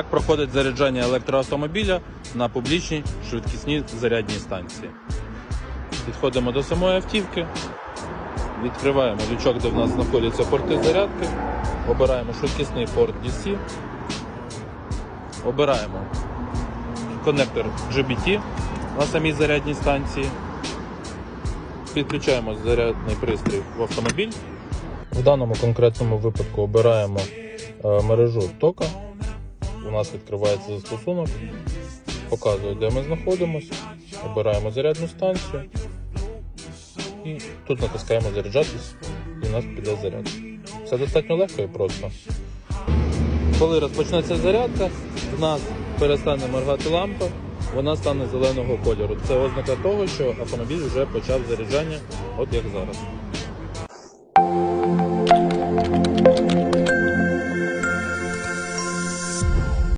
Як проходить заряджання електроавтомобіля на публічній швидкісній зарядній станції? Підходимо до самої автівки, відкриваємо лючок, де в нас знаходяться порти зарядки, обираємо швидкісний порт DC, обираємо коннектор GBT на самій зарядній станції, підключаємо зарядний пристрій в автомобіль. В даному конкретному випадку обираємо е, мережу тока. У нас відкривається застосунок, показує, де ми знаходимося. Обираємо зарядну станцію і тут натискаємо заряджатись, і у нас піде заряд. Все достатньо легко і просто. Коли розпочнеться зарядка, в нас перестане моргати лампа, вона стане зеленого кольору. Це ознака того, що автомобіль вже почав заряджання, от як зараз.